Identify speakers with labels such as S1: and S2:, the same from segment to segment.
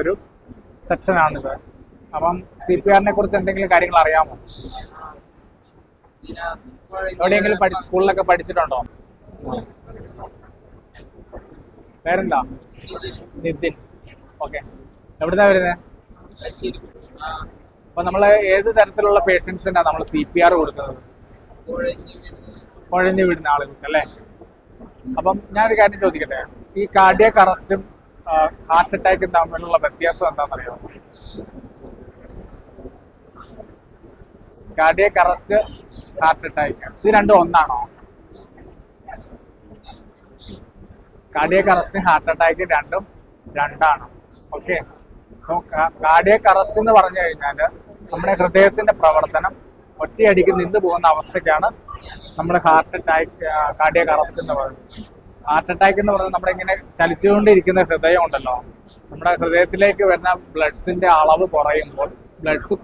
S1: ഒരു സെക്ഷനാണിത് അപ്പം C P ആറിനെ കുറിച്ച് എന്തെങ്കിലും കാര്യങ്ങൾ അറിയാമോ? എവിടെയെങ്കിലും പഠി സ്കൂളിലൊക്കെ പഠിച്ചിട്ടുണ്ടോ? പേരെന്താ? നിതിൻ. ഓക്കെ. എവിടുന്നാ വരുന്നത് അപ്പൊ നമ്മൾ ഏത് തരത്തിലുള്ള പേഷ്യൻസിനാ നമ്മൾ സി പി ആർ കൊടുക്കുന്നത്? കുഴഞ്ഞു വിടുന്ന ആളുകൾക്ക് അല്ലേ? അപ്പം ഞാനൊരു കാര്യം ചോദിക്കട്ടെ? ഈ കാർഡിയക് അറസ്റ്റും ഹാർട്ട് അറ്റാക്കും തമ്മിലുള്ള വ്യത്യാസം എന്താണെന്നറിയോ? കാർഡിയക് അറസ്റ്റ് ഹാർട്ട് അറ്റാക്ക് ഇത് രണ്ടും ഒന്നാണോ? കാർഡിയക് അറസ്റ്റ് ഹാർട്ട് അറ്റാക്ക് രണ്ടും രണ്ടാണ്? ഓക്കെ അപ്പോൾ കാർഡിയക് അറസ്റ്റ് എന്ന് പറഞ്ഞു കഴിഞ്ഞാൽ നമ്മുടെ ഹൃദയത്തിന്റെ പ്രവർത്തനം ഒറ്റയടിക്ക് നിന്ന് പോകുന്ന അവസ്ഥയ്ക്കാണ് നമ്മുടെ ഹാർട്ട് അറ്റാക്ക് കാർഡിയക് അറസ്റ്റ് എന്ന് പറയുന്നത്. ഹാർട്ട് അറ്റാക്ക് എന്ന് പറഞ്ഞാൽ നമ്മുടെ ഇങ്ങനെ ചലിച്ചുകൊണ്ടിരിക്കുന്ന ഹൃദയം ഉണ്ടല്ലോ. നമ്മുടെ ഹൃദയത്തിലേക്ക് വരുന്ന ബ്ലഡ്സിന്റെ അളവ് കുറയുമ്പോൾ ബ്ലഡ്സ്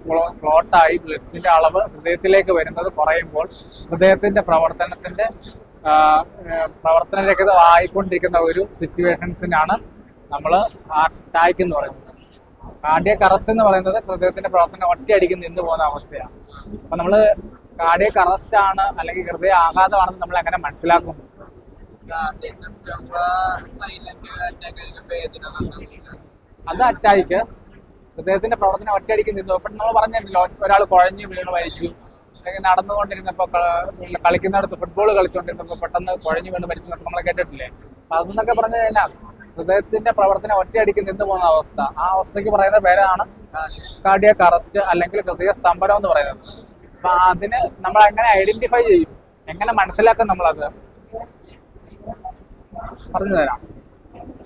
S1: ക്ലോട്ടായി ബ്ലഡ്സിന്റെ അളവ് ഹൃദയത്തിലേക്ക് വരുന്നത് കുറയുമ്പോൾ ഹൃദയത്തിന്റെ പ്രവർത്തനത്തിന്റെ പ്രവർത്തനരഹിതമായിക്കൊണ്ടിരിക്കുന്ന ഒരു സിറ്റുവേഷൻസിനാണ് നമ്മൾ ഹാർട്ട് അറ്റാക്ക് എന്ന് പറയുന്നത്. കാർഡിയക് അറസ്റ്റ് എന്ന് പറയുന്നത് ഹൃദയത്തിന്റെ പ്രവർത്തനം ഒറ്റയടിക്ക് നിന്ന് പോകുന്ന അവസ്ഥയാണ്. അപ്പൊ നമ്മൾ കാർഡിയക് അറസ്റ്റ് ആണ് അല്ലെങ്കിൽ ഹൃദയ ആഘാതമാണെന്ന് നമ്മൾ അങ്ങനെ മനസ്സിലാക്കും അത് അറ്റാക്ക്. ഹൃദയത്തിന്റെ പ്രവർത്തനം ഒറ്റയടിക്ക് നിന്നു. ഇപ്പൊ നമ്മൾ പറഞ്ഞല്ലോ ഒരാൾ കുഴഞ്ഞു വീണ് മരിച്ചു. അല്ലെങ്കിൽ നടന്നുകൊണ്ടിരുന്നപ്പോ കളിക്കുന്നിടത്ത് ഫുട്ബോൾ കളിച്ചുകൊണ്ടിരുന്നപ്പോ പെട്ടെന്ന് കുഴഞ്ഞു വീണ് മരിച്ചു നമ്മൾ കേട്ടിട്ടില്ലേ? അപ്പൊ അതെന്നൊക്കെ പറഞ്ഞു കഴിഞ്ഞാൽ ഹൃദയത്തിന്റെ പ്രവർത്തനം ഒറ്റയടിക്ക് നിന്നു പോകുന്ന അവസ്ഥ. ആ അവസ്ഥയ്ക്ക് പറയുന്ന പേരാണ് കാർഡിയക് അറസ്റ്റ് അല്ലെങ്കിൽ ഹൃദയ സ്തംഭനം എന്ന് പറയുന്നത്. അപ്പൊ അതിന് നമ്മൾ എങ്ങനെ ഐഡന്റിഫൈ ചെയ്യും? എങ്ങനെ മനസ്സിലാക്കും നമ്മളത്? പറഞ്ഞു തരാം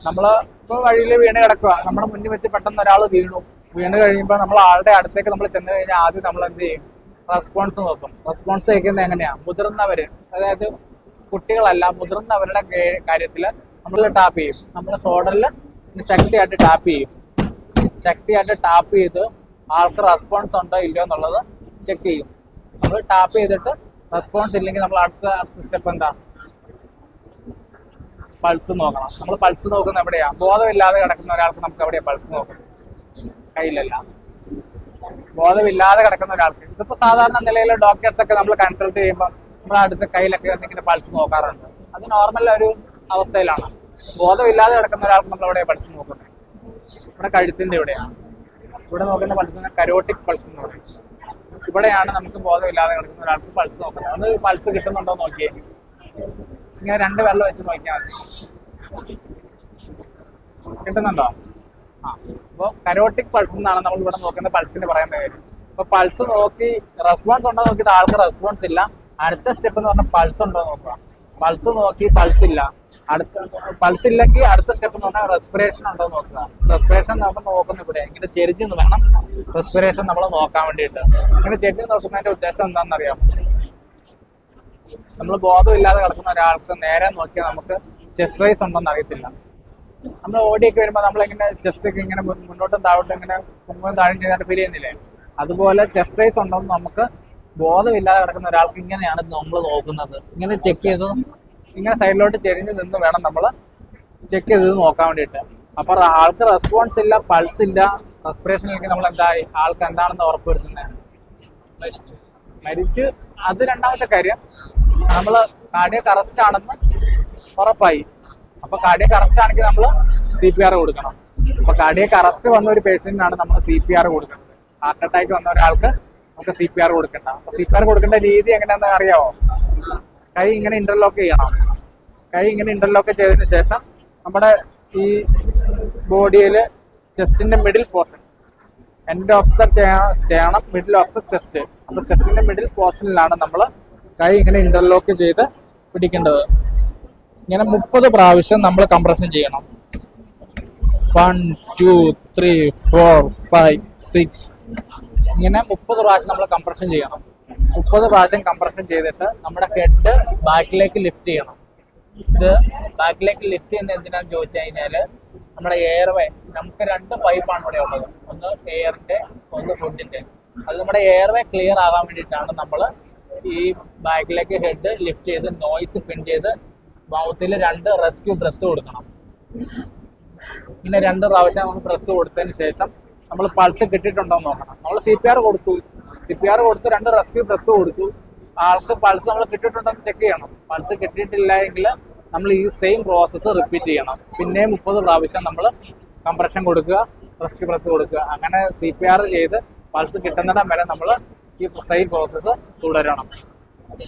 S1: നമ്മൾ ഇപ്പൊ വഴിയിൽ വീണ് കിടക്കുക നമ്മുടെ മുന്നിൽ വെച്ച് പെട്ടെന്ന് ഒരാൾ വീണു. വീണ് കഴിയുമ്പോൾ നമ്മൾ ആളുടെ അടുത്തേക്ക് നമ്മൾ ചെന്ന് കഴിഞ്ഞാൽ ആദ്യം നമ്മൾ എന്ത് ചെയ്യും? റെസ്പോൺസ് നോക്കും. റെസ്പോൺസ് ചോദിക്കുന്നത് എങ്ങനെയാ? മുതിർന്നവര് അതായത് കുട്ടികളല്ല മുതിർന്നവരുടെ കാര്യത്തിൽ നമ്മൾ ടാപ്പ് ചെയ്യും. നമ്മൾ ഷോൾഡറിൽ ശക്തിയായിട്ട് ടാപ്പ് ചെയ്യും. ശക്തിയായിട്ട് ടാപ്പ് ചെയ്ത് ആൾക്ക് റെസ്പോൺസ് ഉണ്ടോ ഇല്ലയോ എന്നുള്ളത് ചെക്ക് ചെയ്യും. നമ്മൾ ടാപ്പ് ചെയ്തിട്ട് റെസ്പോൺസ് ഇല്ലെങ്കിൽ നമ്മൾ അടുത്ത അടുത്ത സ്റ്റെപ്പ് എന്താ? പൾസ് നോക്കണം. നമ്മൾ പൾസ് നോക്കുന്ന എവിടെയാ? ബോധമില്ലാതെ കിടക്കുന്ന ഒരാൾക്ക് നമുക്ക് എവിടെയാ പൾസ് നോക്കണം കയ്യിലല്ല. ബോധമില്ലാതെ കിടക്കുന്ന ഒരാൾക്ക്. ഇതിപ്പോ സാധാരണ നിലയിൽ ഡോക്ടേഴ്സ് ഒക്കെ നമ്മൾ കൺസൾട്ട് ചെയ്യുമ്പോൾ നമ്മുടെ അടുത്ത കയ്യിലൊക്കെ എന്തെങ്കിലും പൾസ് നോക്കാറുണ്ട്. അത് നോർമൽ ഒരു അവസ്ഥയിലാണ്. ബോധമില്ലാതെ കിടക്കുന്ന ഒരാൾക്ക് നമ്മൾ എവിടെയാ പൾസ് നോക്കുന്നത് നമ്മുടെ കഴുത്തിന്റെ ഇവിടെയാണ്. ഇവിടെ നോക്കുന്ന പൾസ് കരോട്ടിക് പൾസ് എന്ന് പറയും. ഇവിടെയാണ് നമുക്ക് ബോധമില്ലാതെ കിടക്കുന്ന ഒരാൾക്ക് പൾസ് നോക്കുന്നത് അത് പൾസ് കിട്ടുന്നുണ്ടോ നോക്കിയേ. ഇങ്ങനെ രണ്ട് വെള്ളം വെച്ച് നോക്കിയാൽ മതി. കിട്ടുന്നുണ്ടോ? ആ അപ്പോൾ കരോട്ടിക് പൾസ് എന്നാണ് നമ്മൾ ഇവിടെ നോക്കുന്ന പൾസിന് പറയാൻ കാര്യം. അപ്പോൾ പൾസ് നോക്കി റെസ്പോൺസ് ഉണ്ടോ നോക്കിയിട്ട് ആൾക്ക് റെസ്പോൺസ് ഇല്ല. അടുത്ത സ്റ്റെപ്പ് എന്ന് പറഞ്ഞാൽ പൾസ് ഉണ്ടോ നോക്കുക. പൾസ് നോക്കി പൾസ് ഇല്ല. അടുത്ത പൾസ് ഇല്ലെങ്കിൽ അടുത്ത സ്റ്റെപ്പ് എന്ന് പറഞ്ഞാൽ റെസ്പിറേഷൻ ഉണ്ടോ നോക്കുക. റെസ്പിറേഷൻ നമ്മൾ നോക്കുന്ന ഇവിടെ. ഇങ്ങനെ ചെരിഞ്ഞ് വേണം. റെസ്പിറേഷൻ നമ്മൾ നോക്കാൻ വേണ്ടിയിട്ട്. ഇങ്ങനെ ചെരിഞ്ഞ് നോക്കുന്നതിന്റെ ഉദ്ദേശം എന്താണെന്നറിയാം നമ്മൾ ബോധമില്ലാതെ കിടക്കുന്ന ഒരാൾക്ക് നേരെ നോക്കിയാൽ നമുക്ക് ചെസ്റ്റ് റൈസ് ഉണ്ടോന്ന് അറിയത്തില്ല. നമ്മൾ ഓടിയൊക്കെ വരുമ്പോൾ നമ്മളിങ്ങനെ ചെസ്റ്റ് ഒക്കെ ഇങ്ങനെ മുന്നോട്ടും താഴോട്ടും ഇങ്ങനെ പൊങ്ങും താഴും ചെയ്തായിട്ട് ഫീൽ ചെയ്യുന്നില്ലേ? അതുപോലെ ചെസ്റ്റ് റൈസ് ഉണ്ടോന്ന് നമുക്ക് ബോധമില്ലാതെ കിടക്കുന്ന ഒരാൾക്ക് ഇങ്ങനെയാണ് നമ്മൾ നോക്കുന്നത്. ഇങ്ങനെ ചെക്ക് ചെയ്ത് ഇങ്ങനെ സൈഡിലോട്ട് ചെരിഞ്ഞ് നിന്ന് വേണം നമ്മൾ ചെക്ക് ചെയ്ത് നോക്കാൻ വേണ്ടിയിട്ട്. അപ്പൊ ആൾക്ക് റെസ്പോൺസ് ഇല്ല പൾസ് ഇല്ല റെസ്പിറേഷൻ ഇല്ലെങ്കിൽ നമ്മൾ എന്തായി ആൾക്ക് എന്താണെന്ന് മരിച്ചു. മരിച്ചു. അത് രണ്ടാമത്തെ കാര്യം. നമ്മൾ കാർഡിയക് അറസ്റ്റ് ആണെന്ന് ഉറപ്പായി. അപ്പൊ കാർഡിയക് അറസ്റ്റ് ആണെങ്കിൽ നമ്മൾ സി പി ആർ കൊടുക്കണം. അപ്പൊ കാർഡിയക് അറസ്റ്റ് വന്ന ഒരു പേഷ്യന്റിനാണ് നമ്മൾ സി പി ആർ കൊടുക്കുന്നത്. ഹാർട്ട് അറ്റാക്ക് വന്ന ഒരാൾക്ക് നമുക്ക് സി പി ആർ കൊടുക്കണ്ട. അപ്പൊ സി പി ആർ കൊടുക്കേണ്ട രീതി എങ്ങനെയാണെന്ന് അറിയാവോ? കൈ ഇങ്ങനെ ഇന്റർലോക്ക് ചെയ്യണം. കൈ ഇങ്ങനെ ഇന്റർലോക്ക് ചെയ്തതിന് ശേഷം നമ്മുടെ ഈ ബോഡിയിൽ ചെസ്റ്റിന്റെ middle portion end of the ചെയ്യണം മിഡിൽ ഓഫ് ദ ചെസ്റ്റ് അപ്പൊ ചെസ്റ്റിന്റെ മിഡിൽ പോർഷനിലാണ് നമ്മൾ കൈ ഇങ്ങനെ ഇന്റർലോക്ക് ചെയ്ത് പിടിക്കേണ്ടത്. ഇങ്ങനെ മുപ്പത് പ്രാവശ്യം നമ്മൾ കംപ്രഷൻ ചെയ്യണം. One two three four five six ഇങ്ങനെ മുപ്പത് പ്രാവശ്യം നമ്മൾ കംപ്രഷൻ ചെയ്യണം. മുപ്പത് പ്രാവശ്യം കംപ്രഷൻ ചെയ്തിട്ട് നമ്മുടെ ഹെഡ് ബാക്കിലേക്ക് ലിഫ്റ്റ് ചെയ്യണം. ഇത് ബാക്കിലേക്ക് ലിഫ്റ്റ് ചെയ്യുന്ന എന്തിനാന്ന് ചോദിച്ചു കഴിഞ്ഞാൽ നമ്മുടെ എയർവേ നമുക്ക് രണ്ട് പൈപ്പാണ് ഇവിടെ ഉള്ളത്. ഒന്ന് എയറിന്റെ ഒന്ന് ഫുഡിന്റെ അത് നമ്മുടെ എയർവേ ക്ലിയർ ആകാൻ വേണ്ടിയിട്ടാണ് നമ്മൾ ഈ ബാക്കിലേക്ക് ഹെഡ് ലിഫ്റ്റ് ചെയ്ത് നോയിസ് പിൻ ചെയ്ത് മൗത്തിൽ രണ്ട് റെസ്ക്യൂ ബ്രത്ത് കൊടുക്കണം. പിന്നെ രണ്ട് പ്രാവശ്യം നമ്മൾ ബ്രത്ത് കൊടുത്തതിന് ശേഷം നമ്മൾ പൾസ് കിട്ടിയിട്ടുണ്ടോ എന്ന് നോക്കണം. നമ്മൾ സി പി ആർ കൊടുത്തു. സി പി ആർ കൊടുത്ത് രണ്ട് റെസ്ക്യൂ ബ്രത്ത് കൊടുത്തു. ആൾക്ക് പൾസ് നമ്മൾ കിട്ടിയിട്ടുണ്ടോ എന്ന് ചെക്ക് ചെയ്യണം. പൾസ് കിട്ടിയിട്ടില്ല എങ്കിൽ നമ്മൾ ഈ സെയിം പ്രോസസ്സ് റിപ്പീറ്റ് ചെയ്യണം. പിന്നെ മുപ്പത് പ്രാവശ്യം നമ്മൾ കംപ്രഷൻ കൊടുക്കുക റെസ്ക്യൂ ബ്രത്ത് കൊടുക്കുക. അങ്ങനെ സി പി ആർ ചെയ്ത് പൾസ് കിട്ടുന്നിടം വരെ നമ്മൾ ഈ സെയിം പ്രോസസ്സ് തുടരണം.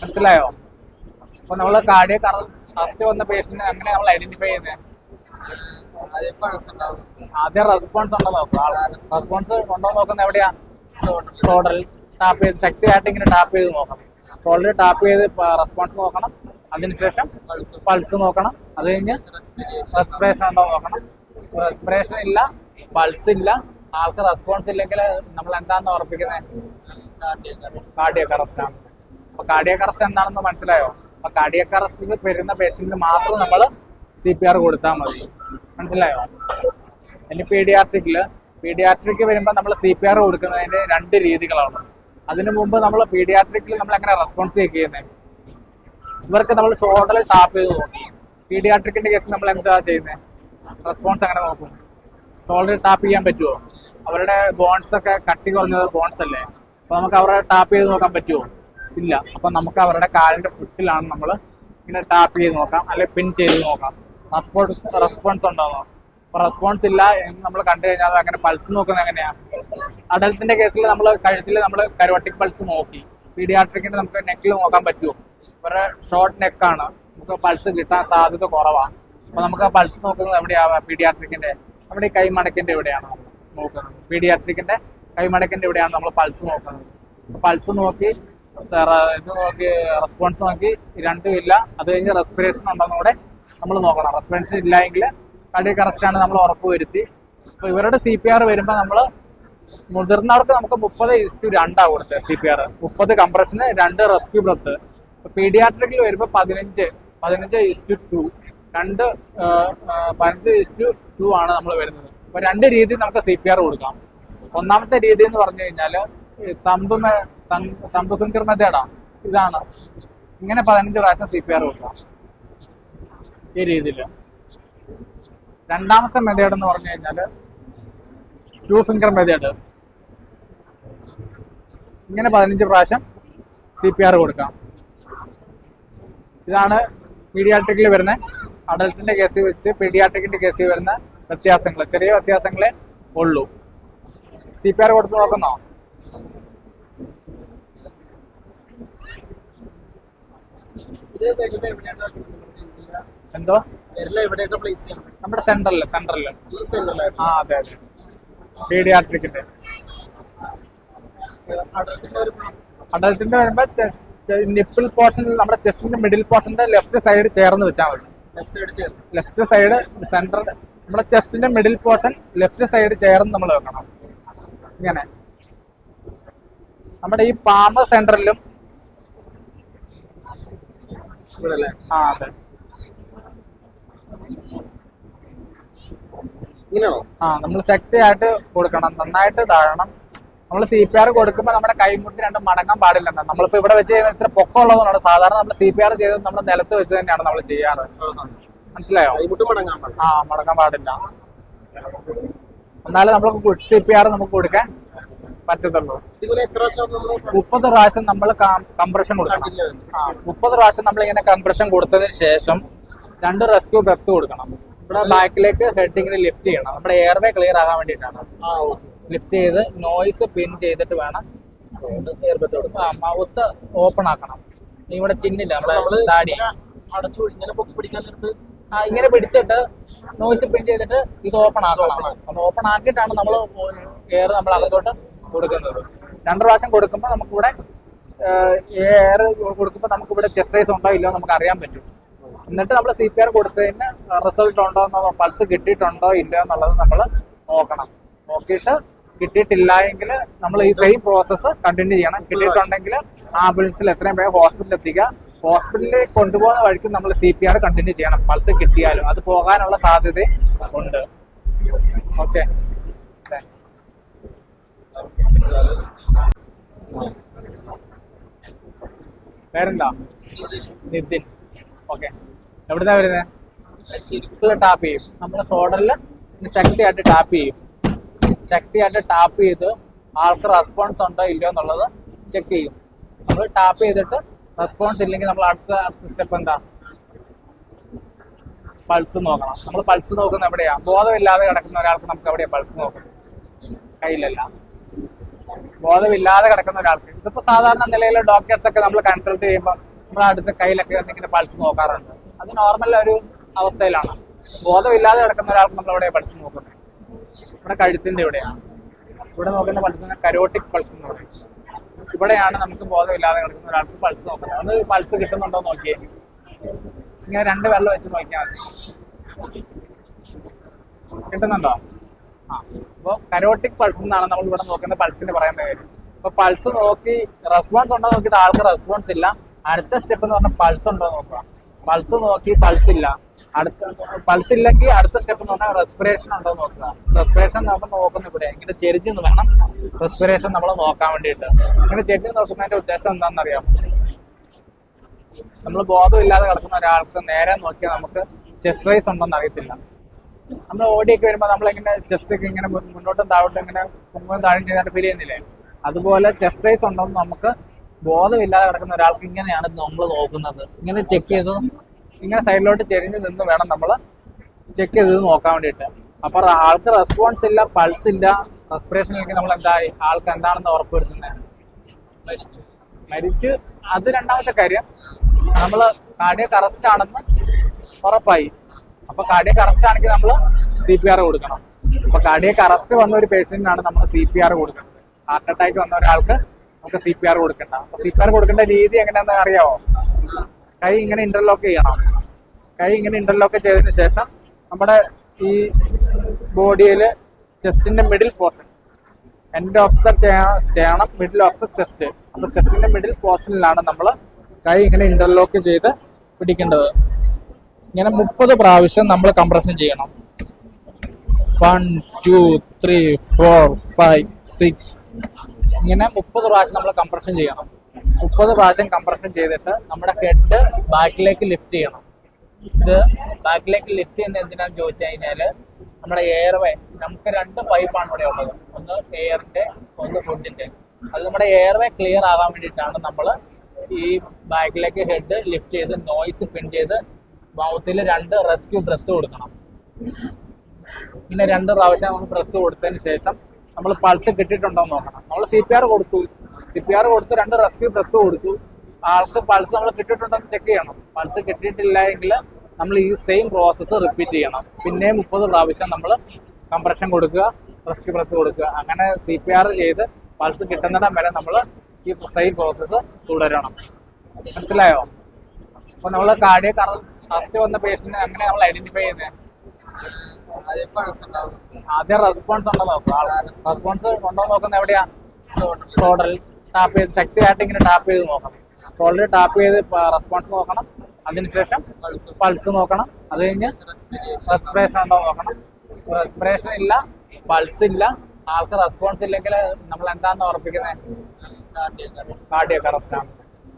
S1: മനസ്സിലായോ? അപ്പൊ നമ്മൾ കാർഡിയ അറസ്റ്റ് വന്ന പേഷ്യന്റ് അങ്ങനെ നമ്മൾ ഐഡന്റിഫൈ ചെയ്യുന്നത് ആദ്യം റെസ്പോൺസ് ഉണ്ടോ റെസ്പോൺസ് ഉണ്ടോ നോക്കുന്നത് എവിടെയാ? ഷോൾഡറിൽ ടാപ്പ് ചെയ്ത് ശക്തിയായിട്ട് ഇങ്ങനെ ടാപ്പ് ചെയ്ത് നോക്കണം. ഷോൾഡർ ടാപ്പ് ചെയ്ത് റെസ്പോൺസ് നോക്കണം. അതിനുശേഷം പൾസ് നോക്കണം. അത് കഴിഞ്ഞ് റെസ്പിറേഷൻ ഉണ്ടോ നോക്കണം. റെസ്പിറേഷൻ ഇല്ല പൾസ് ഇല്ല. ആൾക്ക് റെസ്പോൺസ് ഇല്ലെങ്കിൽ നമ്മൾ എന്താണെന്ന് ഉറപ്പിക്കുന്നത് കാർഡിയക് അറസ്റ്റ് ആണ് അപ്പൊ കാർഡിയക് അറസ്റ്റ് എന്താണെന്ന് മനസ്സിലായോ? അപ്പൊ കാർഡിയക് അറസ്റ്റിൽ വരുന്ന പേഷ്യന്റിന് മാത്രം നമ്മൾ സി പി ആർ കൊടുത്താൽ മതി. മനസ്സിലായോ? ഇനി പീഡിയാട്രിക്കിൽ പീഡിയാട്രിക്ക് വരുമ്പോൾ നമ്മൾ സി പി ആർ കൊടുക്കുന്നതിന്റെ രണ്ട് രീതികളാണ്. അതിനു മുമ്പ് നമ്മൾ പീഡിയാട്രിക്കിൽ നമ്മൾ എങ്ങനെ റെസ്പോൺസ് ചെക്ക് ചെയ്യുന്നത് ഇവർക്ക് നമ്മൾ ഷോൾഡറിൽ ടാപ്പ് ചെയ്ത് നോക്കും. പീഡിയാട്രിക്കിന്റെ കേസിൽ നമ്മൾ എന്താ ചെയ്യുന്നത് റെസ്പോൺസ് അങ്ങനെ നോക്കും. ഷോൾഡറിൽ ടാപ്പ് ചെയ്യാൻ പറ്റുമോ അവരുടെ ബോൺസ് ഒക്കെ കട്ടി കുറഞ്ഞത് ബോൺസ് അല്ലേ? അപ്പൊ നമുക്ക് അവരെ ടാപ്പ് ചെയ്ത് നോക്കാൻ പറ്റുമോ? ഇല്ല. അപ്പൊ നമുക്ക് അവരുടെ കാലിന്റെ ഫുട്ടിലാണ് നമ്മൾ ഇങ്ങനെ ടാപ്പ് ചെയ്ത് നോക്കാം. അല്ലെങ്കിൽ പിൻ ചെയ്ത് നോക്കാം. റെസ്പോൺസ് റെസ്പോൺസ് ഉണ്ടോ അപ്പൊ റെസ്പോൺസ് ഇല്ല എന്ന് നമ്മൾ കണ്ടു കഴിഞ്ഞാൽ അങ്ങനെ പൾസ് നോക്കുന്നത് എങ്ങനെയാ? അഡൽട്ടിന്റെ കേസിൽ നമ്മൾ കഴുത്തിൽ നമ്മൾ കരോട്ടിക് പൾസ് നോക്കി. പീഡിയാട്രിക്കിന്റെ നമുക്ക് നെക്കിൽ നോക്കാൻ പറ്റുമോ? ഇവരുടെ ഷോർട്ട് നെക്കാണ് നമുക്ക് പൾസ് കിട്ടാൻ സാധ്യത കുറവാണ് അപ്പൊ നമുക്ക് പൾസ് നോക്കുന്നത് എവിടെയാ? പീഡിയാട്രിക്കിന്റെ നമ്മുടെ ഈ കൈമടക്കിന്റെ എവിടെയാണ്? നോക്കുന്നത്. പീഡിയാട്രിക്കിന്റെ കൈമടക്കിന്റെ ഇവിടെയാണ് നമ്മൾ പൾസ് നോക്കുന്നത്. പൾസ് നോക്കി ഇത് നോക്കി റെസ്പോൺസ് നോക്കി രണ്ടും ഇല്ല. അത് കഴിഞ്ഞ് റെസ്പിറേഷൻ ഉണ്ടെന്ന് കൂടെ നമ്മൾ നോക്കണം. റെസ്പിറേഷൻ ഇല്ലായെങ്കിൽ കടി ആണ് നമ്മൾ ഉറപ്പ് വരുത്തി. അപ്പൊ ഇവരുടെ സി പി ആർ വരുമ്പോൾ നമ്മൾ മുതിർന്നവർക്ക് നമുക്ക് മുപ്പത് ഇസ്റ്റു രണ്ടാ കൊടുത്തത് സി പി ആർ മുപ്പത് കംപ്രഷന് രണ്ട് റെസ്ക്യൂ ബ്രത്ത് പീഡിയാട്രിക്കിൽ വരുമ്പോൾ പതിനഞ്ച് പതിനഞ്ച് ഇസ്റ്റു ടു രണ്ട് പതിനഞ്ച് ഇസ്റ്റു ടു ആണ് നമ്മൾ വരുന്നത്. അപ്പൊ രണ്ട് രീതിയിൽ നമുക്ക് സി പി ആർ കൊടുക്കാം. ഒന്നാമത്തെ രീതി എന്ന് പറഞ്ഞു കഴിഞ്ഞാൽ തമ്പ് തമ്പ് ഫിംഗർ മെത്തേഡാണ് ഇതാണ്. ഇങ്ങനെ പതിനഞ്ച് പ്രാവശ്യം സി പി ആർ കൊടുക്കാം. ഈ രീതിയിൽ രണ്ടാമത്തെ മെത്തേഡ് എന്ന് പറഞ്ഞു കഴിഞ്ഞാൽ ടു ഫിംഗർ മെത്തേഡ് ഇങ്ങനെ പതിനഞ്ച് പ്രാവശ്യം സി പി ആർ കൊടുക്കാം. ഇതാണ് പീഡിയാട്രിക്കിൽ വരുന്ന അഡൽട്ടിന്റെ കേസിൽ വെച്ച് പീഡിയാട്രിക്കിന്റെ കേസിൽ വരുന്ന വ്യത്യാസങ്ങൾ ചെറിയ വ്യത്യാസങ്ങളെ ഉള്ളൂ. സി പി ആർ കൊടുത്ത് നോക്കുന്നോ? എന്തോ? നമ്മുടെ
S2: സെന്ററിൽ സെന്ററിൽ
S1: ആ അതെ അതെ. പീഡിയാട്രിക്കിന്റെ.
S2: അഡൽട്ടിന്റെ
S1: വരുമ്പോ നിപ്പിൾ പോർഷൻ നമ്മുടെ ചെസ്റ്റിന്റെ മിഡിൽ പോർഷന്റെ ലെഫ്റ്റ് സൈഡ് ചേർന്ന് വെച്ചാൽ മതി.
S2: ലെഫ്റ്റ് സൈഡ്
S1: സെന്റർ നമ്മുടെ ചെസ്റ്റിന്റെ മിഡിൽ പോർഷൻ ലെഫ്റ്റ് സൈഡ് ചേർന്ന് നമ്മൾ വെക്കണം. ഇങ്ങനെ. നമ്മുടെ ഈ പാമ സെന്ററിലും ആ അതെ. ആ നമ്മൾ ശക്തിയായിട്ട് കൊടുക്കണം നന്നായിട്ട് താഴണം. നമ്മൾ സി പി ആർ കൊടുക്കുമ്പോൾ നമ്മുടെ കൈമുട്ടി രണ്ടും മടങ്ങാൻ പാടില്ലെന്ന് നമ്മളിപ്പോ ഇവിടെ വെച്ച് കഴിഞ്ഞാൽ ഇത്ര പൊക്കം ഉള്ളതാണ് സാധാരണ നമ്മൾ സി പി ആർ ചെയ്തത് നമ്മുടെ നിലത്ത് വെച്ച് തന്നെയാണ് നമ്മൾ ചെയ്യാറ്. മനസ്സിലായോ? ആ മടങ്ങാൻ പാടില്ല. എന്നാലും നമുക്ക് സി പി ആർ നമുക്ക് കൊടുക്കാൻ പറ്റത്തുള്ളൂ. മുപ്പത് പ്രാവശ്യം നമ്മൾ കംപ്രഷൻ കൊടുക്കണം. ആ മുപ്പത് പ്രാവശ്യം നമ്മൾ ഇങ്ങനെ കംപ്രഷൻ കൊടുത്തതിന് ശേഷം രണ്ട് റെസ്ക്യൂ ബ്രത്ത് കൊടുക്കണം. ഇവിടെ ബാക്കിലേക്ക് ഹെഡ് ഇങ്ങനെ ലിഫ്റ്റ് ചെയ്യണം. നമ്മുടെ എയർവേ ക്ലിയർ ആകാൻ വേണ്ടിയിട്ടാണ്. ലിഫ്റ്റ് ചെയ്ത് നോയിസ് പിൻ ചെയ്തിട്ട് വേണം മൗത്ത് ഓപ്പൺ ആക്കണം. ഇവിടെ ചിന്നില്ല നമ്മുടെ താടി.
S2: അടച്ചു ഇങ്ങനെ പൊക്കി പിടിക്കാൻ നേരത്ത്
S1: ആ ഇങ്ങനെ പിടിച്ചിട്ട് നോയ്സ് പിൻ ചെയ്തിട്ട് ഇത് ഓപ്പൺ ആക്കണം. അത് ഓപ്പൺ ആക്കിയിട്ടാണ് നമ്മൾ എയർ നമ്മൾ അകത്തോട്ട് കൊടുക്കുന്നത്. രണ്ട് പ്രാവശ്യം കൊടുക്കുമ്പോൾ നമുക്കിവിടെ എയർ കൊടുക്കുമ്പോൾ നമുക്കിവിടെ ചെസ്റ്റ് റൈസ് ഉണ്ടോ ഇല്ലയോ നമുക്ക് അറിയാൻ പറ്റും. എന്നിട്ട് നമ്മൾ സി പി ആർ കൊടുത്തതിന് റിസൾട്ട് ഉണ്ടോ എന്നോ പൾസ് കിട്ടിയിട്ടുണ്ടോ ഇല്ലയോ എന്നുള്ളത് നമ്മൾ നോക്കണം. നോക്കിയിട്ട് കിട്ടിയിട്ടില്ല എങ്കിൽ നമ്മൾ ഈ സെയിം പ്രോസസ്സ് കണ്ടിന്യൂ ചെയ്യണം. കിട്ടിയിട്ടുണ്ടെങ്കിൽ ആംബുലൻസിൽ എത്രയും വേഗം ഹോസ്പിറ്റലിൽ എത്തിക്കുക. ഹോസ്പിറ്റലിൽ കൊണ്ടുപോകുന്ന വഴിക്ക് നമ്മൾ സി പി ആർ കണ്ടിന്യൂ ചെയ്യണം. പൾസ് കിട്ടിയാലും അത് പോകാനുള്ള സാധ്യത ഉണ്ട്. ഓക്കെ പേരെന്താ നിതിൻ. ഓക്കെ എവിടുന്നാ വരുന്നത് ടാപ്പ് ചെയ്യും. നമ്മൾ ഇനി ശക്തിയായിട്ട് ടാപ്പ് ചെയ്യും. ശക്തിയായിട്ട് ടാപ്പ് ചെയ്ത് ആൾക്ക് റെസ്പോൺസ് ഉണ്ടോ ഇല്ലയോ എന്നുള്ളത് ചെക്ക് ചെയ്യും. നമ്മൾ ടാപ്പ് ചെയ്തിട്ട് റെസ്പോൺസ് ഇല്ലെങ്കിൽ നമ്മൾ അടുത്ത അടുത്ത സ്റ്റെപ്പ് എന്താ? പൾസ് നോക്കണം. നമ്മൾ പൾസ് നോക്കുന്ന എവിടെയാ? ബോധമില്ലാതെ കിടക്കുന്ന ഒരാൾക്ക് നമുക്ക് എവിടെയാ പൾസ് നോക്കുന്നത്? കയ്യിലല്ല. ബോധമില്ലാതെ കിടക്കുന്ന ഒരാൾക്ക്. ഇതിപ്പോ സാധാരണ നിലയിലെ ഡോക്ടേഴ്സ് ഒക്കെ നമ്മൾ കൺസൾട്ട് ചെയ്യുമ്പോൾ നമ്മൾ അടുത്ത കയ്യിലൊക്കെ എന്തെങ്കിലും പൾസ് നോക്കാറുണ്ട്. അത് നോർമൽ ഒരു അവസ്ഥയിലാണ്. ബോധമില്ലാതെ കിടക്കുന്ന ഒരാൾക്ക് നമ്മൾ എവിടെയാ പൾസ് നോക്കുന്നത്? ഇവിടെ കഴുത്തിന്റെ ഇവിടെയാണ് ഇവിടെ നോക്കുന്ന പൾസിന് കരോട്ടിക് പൾസ് എന്ന് പറയും. ഇവിടെയാണ് നമുക്ക് ബോധമില്ലാതെ കിടക്കുന്ന ഒരാൾക്ക് പൾസ് നോക്കുന്നത്. അത് പൾസ് കിട്ടുന്നുണ്ടോ നോക്കിയേ. ഇങ്ങനെ രണ്ട് വെള്ളം വെച്ച് നോക്കിയാൽ മതി. കിട്ടുന്നുണ്ടോ? ആ അപ്പോൾ കരോട്ടിക് പൾസ് എന്നാണ് നമ്മൾ ഇവിടെ നോക്കുന്ന പൾസിന് പറയാൻ പേര്. അപ്പൊ പൾസ് നോക്കി റെസ്പോൺസ് ഉണ്ടോ നോക്കിയിട്ട് ആൾക്ക് റെസ്പോൺസ് ഇല്ല. അടുത്ത സ്റ്റെപ്പ് എന്ന് പറഞ്ഞാൽ പൾസ് ഉണ്ടോ നോക്കുക. പൾസ് നോക്കി പൾസ് ഇല്ല. അടുത്ത പൾസ് ഇല്ലെങ്കിൽ അടുത്ത സ്റ്റെപ്പ് എന്ന് പറഞ്ഞാൽ റെസ്പിറേഷൻ ഉണ്ടോ നോക്കുക. റെസ്പിറേഷൻ നമ്മൾ നോക്കുന്ന ഇവിടെ. ഇങ്ങനെ ചെരിഞ്ഞ് വേണം. റെസ്പിറേഷൻ നമ്മൾ നോക്കാൻ വേണ്ടിയിട്ട്. ഇങ്ങനെ ചെരിഞ്ഞ് നോക്കുന്നതിന്റെ ഉദ്ദേശം എന്താണെന്ന് അറിയാം നമ്മൾ ബോധമില്ലാതെ കിടക്കുന്ന ഒരാൾക്ക് നേരെ നോക്കിയാൽ നമുക്ക് ചെസ്റ്റ് റൈസ് ഉണ്ടോന്ന് അറിയത്തില്ല. നമ്മൾ ഓടിയൊക്കെ വരുമ്പോൾ നമ്മളിങ്ങനെ ചെസ്റ്റ് ഒക്കെ ഇങ്ങനെ മുന്നോട്ടും താഴോട്ടും ഇങ്ങനെ പൊങ്ങും താഴും ചെയ്തായിട്ട് ഫീൽ ചെയ്യുന്നില്ലേ? അതുപോലെ ചെസ്റ്റ് റൈസ് ഉണ്ടോന്ന് നമുക്ക് ബോധമില്ലാതെ കിടക്കുന്ന ഒരാൾക്ക് ഇങ്ങനെയാണ് നമ്മൾ നോക്കുന്നത്. ഇങ്ങനെ ചെക്ക് ചെയ്ത് ഇങ്ങനെ സൈഡിലോട്ട് ചെരിഞ്ഞ് നിന്ന് വേണം നമ്മൾ ചെക്ക് ചെയ്ത് നോക്കാൻ വേണ്ടിയിട്ട്. അപ്പൊ ആൾക്ക് റെസ്പോൺസ് ഇല്ല പൾസ് ഇല്ല. റെസ്പിറേഷൻ ഇല്ലെങ്കിൽ നമ്മൾ എന്തായി? ആൾക്ക് എന്താണെന്ന് ഉറപ്പ് വരുത്തുന്നത് മരിച്ച് അത് രണ്ടാമത്തെ കാര്യം നമ്മൾ കാർഡിയക് കറസ്റ്റ് ആണെന്ന് ഉറപ്പായി. അപ്പൊ കാർഡിയക് കറസ്റ്റ് ആണെങ്കിൽ നമ്മൾ സി പി ആർ കൊടുക്കണം. അപ്പൊ കാർഡിയക് കറസ്റ്റ് വന്ന ഒരു പേഷ്യന്റിനാണ് നമ്മൾ സി പി ആർ കൊടുക്കുന്നത്. ഹാർട്ട് അറ്റാക്ക് വന്ന ഒരാൾക്ക് നമുക്ക് സി പി ആർ കൊടുക്കണ്ട. അപ്പൊ സി പി ആർ കൊടുക്കേണ്ട രീതി എങ്ങനെയാണെന്ന് അറിയാവോ? കൈ ഇങ്ങനെ ഇന്റർലോക്ക് ചെയ്യണം. കൈ ഇങ്ങനെ ഇന്റർലോക്ക് ചെയ്തതിന് ശേഷം നമ്മുടെ ഈ ബോഡിയിൽ ചെസ്റ്റിന്റെ middle portion end of the sternum middle of the chest അപ്പൊ ചെസ്റ്റിന്റെ മിഡിൽ പോർഷനിലാണ് നമ്മൾ കൈ ഇങ്ങനെ ഇന്റർലോക്ക് ചെയ്ത് പിടിക്കേണ്ടത്. ഇങ്ങനെ മുപ്പത് പ്രാവശ്യം നമ്മൾ കംപ്രഷൻ ചെയ്യണം. One two three four five six ഇങ്ങനെ മുപ്പത് പ്രാവശ്യം നമ്മൾ കംപ്രഷൻ ചെയ്യണം. മുപ്പത് പ്രാവശ്യം കംപ്രഷൻ ചെയ്തിട്ട് നമ്മുടെ ഹെഡ് ബാക്കിലേക്ക് ലിഫ്റ്റ് ചെയ്യണം. ഇത് ബാക്കിലേക്ക് ലിഫ്റ്റ് ചെയ്യുന്ന എന്തിനാന്ന് ചോദിച്ചു കഴിഞ്ഞാൽ നമ്മുടെ എയർവേ നമുക്ക് രണ്ട് പൈപ്പാണ് ഇവിടെ ഉള്ളത്. ഒന്ന് എയറിന്റെ ഒന്ന് ഫുഡിന്റെ അത് നമ്മുടെ എയർവേ ക്ലിയർ ആകാൻ വേണ്ടിയിട്ടാണ് നമ്മൾ ഈ ബാക്കിലേക്ക് ഹെഡ് ലിഫ്റ്റ് ചെയ്ത് നോയ്സ് പിൻ ചെയ്ത് മൗത്തിൽ രണ്ട് റെസ്ക്യൂ ബ്രത്ത് കൊടുക്കണം. പിന്നെ രണ്ട് പ്രാവശ്യം ബ്രത്ത് കൊടുത്തതിന് ശേഷം നമ്മൾ പൾസ് കിട്ടിയിട്ടുണ്ടോ എന്ന് നോക്കണം. നമ്മൾ സി പി ആർ കൊടുത്തു. സി പി ആർ കൊടുത്ത് രണ്ട് റെസ്ക്യൂ ബ്രത്ത് കൊടുത്തു. ആൾക്ക് പൾസ് നമ്മൾ കിട്ടിയിട്ടുണ്ടെന്ന് ചെക്ക് ചെയ്യണം. പൾസ് കിട്ടിയിട്ടില്ല എങ്കിൽ നമ്മൾ ഈ സെയിം പ്രോസസ്സ് റിപ്പീറ്റ് ചെയ്യണം. പിന്നെ മുപ്പത് പ്രാവശ്യം നമ്മൾ കംപ്രഷൻ കൊടുക്കുക റെസ്ക്യൂ ബ്രത്ത് കൊടുക്കുക. അങ്ങനെ സി പി ആർ ചെയ്ത് പൾസ് കിട്ടുന്നിടം വരെ നമ്മൾ ഈ സെയിം പ്രോസസ്സ് തുടരണം. മനസ്സിലായോ? അപ്പോൾ നമ്മൾ കാർഡിയക് അറസ്റ്റ് വന്ന പേഷ്യന്റ് അങ്ങനെ നമ്മൾ ഐഡന്റിഫൈ ചെയ്യുന്നത് ആദ്യം റെസ്പോൺസ് ഉണ്ടോ നോക്കുക റെസ്പോൺസ് ഉണ്ടോ നോക്കുന്നത് എവിടെയാ? ഷോൾഡറിൽ ടാപ്പ് ചെയ്ത് ശക്തിയായിട്ട് ഇങ്ങനെ ടാപ്പ് ചെയ്ത് നോക്കണം. ഷോൾഡറിൽ ടാപ്പ് ചെയ്ത് റെസ്പോൺസ് നോക്കണം. അതിനുശേഷം പൾസ് നോക്കണം. അത് കഴിഞ്ഞ് റെസ്പിറേഷൻ ഉണ്ടോ നോക്കണം. റെസ്പിറേഷൻ ഇല്ല പൾസ് ഇല്ല. ആൾക്ക് റെസ്പോൺസ് ഇല്ലെങ്കിൽ നമ്മൾ എന്താന്ന് ഉറപ്പിക്കുന്നത് കാർഡിയക് അറസ്റ്റ് ആണ്.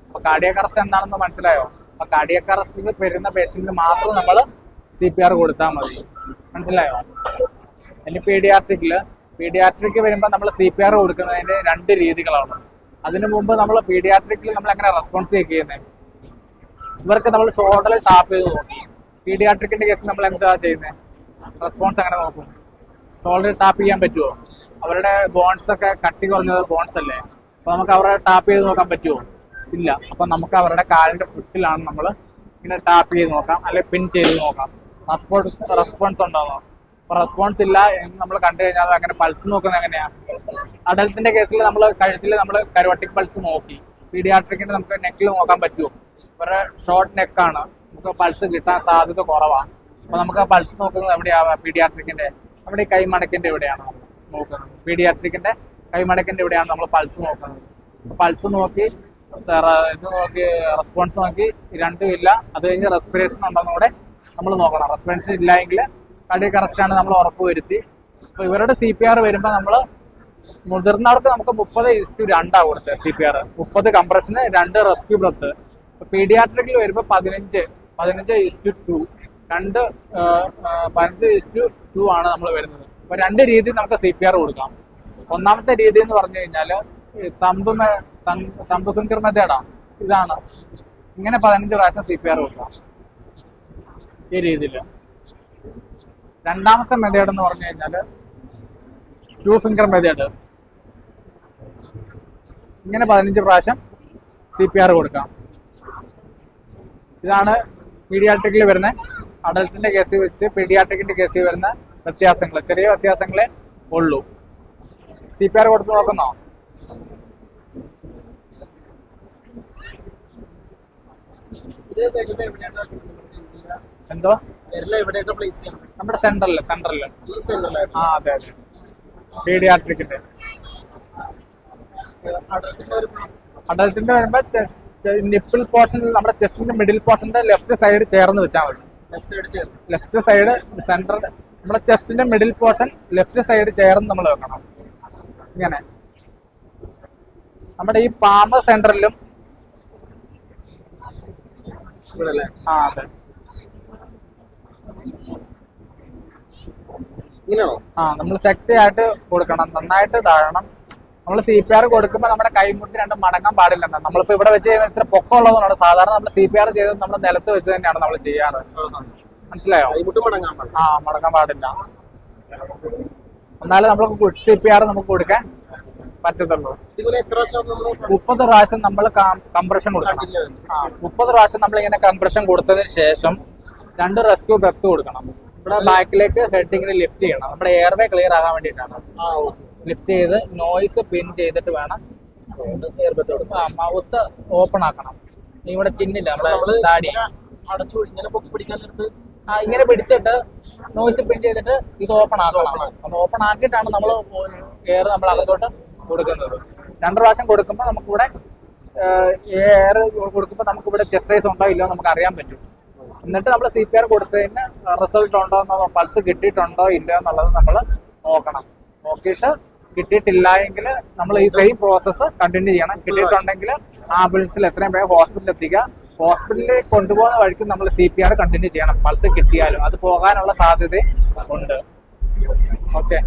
S1: അപ്പൊ കാർഡിയക് അറസ്റ്റ് എന്താണെന്ന് മനസ്സിലായോ? അപ്പൊ കാർഡിയക് അറസ്റ്റിൽ വരുന്ന പേഷ്യന്റിന് മാത്രം നമ്മൾ സി പി ആർ കൊടുത്താൽ മതി. മനസ്സിലായോ? ഇനി പീഡിയാട്രിക്കിൽ പീഡിയാട്രിക്ക് വരുമ്പോൾ നമ്മൾ സി പി ആർ കൊടുക്കുന്നതിന് രണ്ട് രീതികളാണ്. അതിനു മുമ്പ് നമ്മൾ പീഡിയാട്രിക്കിൽ നമ്മൾ എങ്ങനെ റെസ്പോൺസ് ചെക്ക് ചെയ്യുന്നത് ഇവർക്ക് നമ്മൾ ഷോൾഡറിൽ ടാപ്പ് ചെയ്ത് നോക്കി. പീഡിയാട്രിക്കിന്റെ കേസിൽ നമ്മൾ എന്താ ചെയ്യുന്നത് റെസ്പോൺസ് അങ്ങനെ നോക്കും. ഷോൾഡറിൽ ടാപ്പ് ചെയ്യാൻ പറ്റുമോ അവരുടെ ബോൺസ് ഒക്കെ കട്ടി കുറഞ്ഞത് ബോൺസ് അല്ലേ? അപ്പൊ നമുക്ക് അവരെ ടാപ്പ് ചെയ്ത് നോക്കാൻ പറ്റുമോ ഇല്ല. അപ്പൊ നമുക്ക് അവരുടെ കാലിന്റെ ഫുട്ടിലാണ് നമ്മൾ ഇങ്ങനെ ടാപ്പ് ചെയ്ത് നോക്കാം. അല്ലെ പിൻ ചെയ്ത് നോക്കാം. റെസ്പോൺസ് റെസ്പോൺസ് ഉണ്ടോ അപ്പൊ റെസ്പോൺസ് ഇല്ല എന്ന് നമ്മൾ കണ്ടു കഴിഞ്ഞാൽ അങ്ങനെ പൾസ് നോക്കുന്നത് എങ്ങനെയാ? അഡൽട്ടിന്റെ കേസിൽ നമ്മൾ കഴുത്തിൽ നമ്മൾ കരോട്ടിക് പൾസ് നോക്കി. പീഡിയാട്രിക്കിന്റെ നമുക്ക് നെക്കിൽ നോക്കാൻ പറ്റുമോ ഇവരുടെ ഷോർട്ട് നെക്കാണ് നമുക്ക് പൾസ് കിട്ടാൻ സാധ്യത കുറവാണ് അപ്പൊ നമുക്ക് പൾസ് നോക്കുന്നത് എവിടെയാ പീഡിയാട്രിക്കിന്റെ നമ്മുടെ ഈ കൈമടക്കിന്റെ എവിടെയാണ് നോക്കുന്നത്? പീഡിയാട്രിക്കിന്റെ കൈമടക്കിന്റെ എവിടെയാണ് നമ്മൾ പൾസ് നോക്കുന്നത്? പൾസ് നോക്കി ഇത് നോക്കി റെസ്പോൺസ് നോക്കി രണ്ടും ഇല്ല. അത് കഴിഞ്ഞ് റെസ്പിറേഷൻ ഉണ്ടെന്നൂടെ നമ്മൾ നോക്കണം. റെസ്പിറേഷൻ ഇല്ല കറസ്റ്റാണ് ആണ് നമ്മൾ ഉറപ്പ് വരുത്തി. അപ്പൊ ഇവരുടെ സി പി ആർ വരുമ്പോൾ നമ്മൾ മുതിർന്നവർക്ക് നമുക്ക് മുപ്പത് ഇസ്റ്റു രണ്ടാ കൊടുത്തത് സി പി ആർ മുപ്പത് കംപ്രഷന് രണ്ട് റെസ്ക്യൂ ബ്രത്ത് പീഡിയാട്രിക്കിൽ വരുമ്പോൾ പതിനഞ്ച് പതിനഞ്ച് ഇസ്റ്റു ടു രണ്ട് പതിനഞ്ച് ഇസ്റ്റു ടു ആണ് നമ്മൾ വരുന്നത്. അപ്പൊ രണ്ട് രീതിയിൽ നമുക്ക് സി പി ആർ കൊടുക്കാം. ഒന്നാമത്തെ രീതി എന്ന് പറഞ്ഞു കഴിഞ്ഞാൽ തമ്പ് തമ്പ് ഫിംഗർ ഇതാണ്. ഇങ്ങനെ പതിനഞ്ച് പ്രാവശ്യം സി പി ആർ കൊടുക്കാം. ഈ രീതിയിൽ രണ്ടാമത്തെ മെതേഡ് എന്ന് പറഞ്ഞു കഴിഞ്ഞാൽ ടു ഫിംഗർ മെതേഡ്. ഇങ്ങനെ പതിനഞ്ച് പ്രാവശ്യം സി പി ആർ കൊടുക്കാം. ഇതാണ് പീഡിയാട്രിക്കിൽ വരുന്ന അഡൽട്ടിന്റെ കേസിൽ വെച്ച് പീഡിയാട്രിക്കിന്റെ കേസിൽ വരുന്ന വ്യത്യാസങ്ങൾ. ചെറിയ വ്യത്യാസങ്ങളെ ഉള്ളൂ. സി പി ആർ കൊടുത്ത് നോക്കുന്നോ?
S2: ഇത് എവിടെയാണ്?
S1: എന്തോ നമ്മുടെ സെന്ററിൽ സെന്ററിൽ ആ അതെ അതെ. പീഡിയാട്രിക്കിന്റെ അഡൽട്ടിന്റെ വരുമ്പോ നിപ്പിൾ പോർഷനിൽ നമ്മുടെ ചെസ്റ്റിന്റെ മിഡിൽ പോർഷന്റെ ലെഫ്റ്റ് സൈഡ് ചേർന്ന് വെച്ചാൽ മതി.
S2: ലെഫ്റ്റ് സൈഡ്
S1: സെന്റർ നമ്മുടെ ചെസ്റ്റിന്റെ മിഡിൽ പോർഷൻ ലെഫ്റ്റ് സൈഡ് ചേർന്ന് നമ്മൾ വെക്കണം. ഇങ്ങനെ. നമ്മുടെ ഈ പാമ്പ് സെന്ററിലും ആ അതെ.
S2: ഇങ്ങനെയാണോ
S1: ആ നമ്മൾ ശക്തിയായിട്ട് കൊടുക്കണം നന്നായിട്ട് താഴണം. നമ്മൾ സി പി ആർ കൊടുക്കുമ്പോൾ നമ്മുടെ കൈമുട്ടി രണ്ടും മടങ്ങാൻ പാടില്ലെന്ന് നമ്മളിപ്പോ ഇവിടെ വെച്ച് ഇത്ര പൊക്കം ഉള്ളതുകൊണ്ടാണ് സാധാരണ നമ്മൾ സി പി ആർ ചെയ്തത് നമ്മൾ നിലത്ത് വെച്ച് തന്നെയാണ് നമ്മൾ ചെയ്യാറ്. മനസ്സിലായോ? ആ മടങ്ങാൻ പാടില്ല. എന്നാലും നമ്മൾ ഗുഡ് സി പി ആർ നമുക്ക് കൊടുക്കാൻ പറ്റത്തുള്ളൂ. മുപ്പത് പ്രാവശ്യം നമ്മൾ കംപ്രഷൻ കൊടുക്കണം. ആ മുപ്പത് പ്രാവശ്യം നമ്മൾ ഇങ്ങനെ കംപ്രഷൻ കൊടുത്തതിന് ശേഷം രണ്ട് റെസ്ക്യൂ ബ്രത്ത് കൊടുക്കണം. ഇവിടെ ബാക്കിലേക്ക് ഹെഡിങ്ങിന് ലിഫ്റ്റ് ചെയ്യണം. നമ്മുടെ എയർവേ ക്ലിയർ ആകാൻ വേണ്ടിയിട്ടാണ്. ലിഫ്റ്റ് ചെയ്ത് നോയിസ് പിൻ ചെയ്തിട്ട് വേണം മൗത്ത് ഓപ്പൺ ആക്കണം. ഇവിടെ ചിന്നില്ല. നമ്മുടെ താടി
S2: അടച്ചു ഇങ്ങനെ പൊക്കി പിടിക്കാൻ
S1: ആ ഇങ്ങനെ പിടിച്ചിട്ട് നോയിസ് പിൻ ചെയ്തിട്ട് ഇത് ഓപ്പൺ ആക്കണം.
S2: അപ്പൊ
S1: അത് ഓപ്പൺ ആക്കിയിട്ടാണ് നമ്മൾ എയർ നമ്മൾ അകത്തോട്ട് കൊടുക്കുന്നത്. രണ്ട് പ്രാവശ്യം കൊടുക്കുമ്പോൾ നമുക്കിവിടെ എയർ കൊടുക്കുമ്പോൾ നമുക്കിവിടെ ചെസ്റ്റ് റൈസ് ഉണ്ടോ ഇല്ലയോ നമുക്ക് അറിയാൻ പറ്റും. എന്നിട്ട് നമ്മൾ സി പി ആർ കൊടുത്തതിന് റിസൾട്ട് ഉണ്ടോ എന്നോ പൾസ് കിട്ടിയിട്ടുണ്ടോ ഇല്ലയോ എന്നുള്ളത് നമ്മൾ നോക്കണം. നോക്കിയിട്ട് കിട്ടിയിട്ടില്ല എങ്കിൽ നമ്മൾ ഈ സെയിം പ്രോസസ്സ് കണ്ടിന്യൂ ചെയ്യണം. കിട്ടിയിട്ടുണ്ടെങ്കിൽ ആംബുലൻസിൽ എത്രയും വേഗം ഹോസ്പിറ്റലിൽ എത്തിക്കുക. ഹോസ്പിറ്റലിൽ കൊണ്ടുപോകുന്ന വഴിക്ക് നമ്മൾ സി പി ആർ കണ്ടിന്യൂ ചെയ്യണം. പൾസ് കിട്ടിയാലും. അത് പോകാനുള്ള സാധ്യത ഉണ്ട്. ഓക്കെ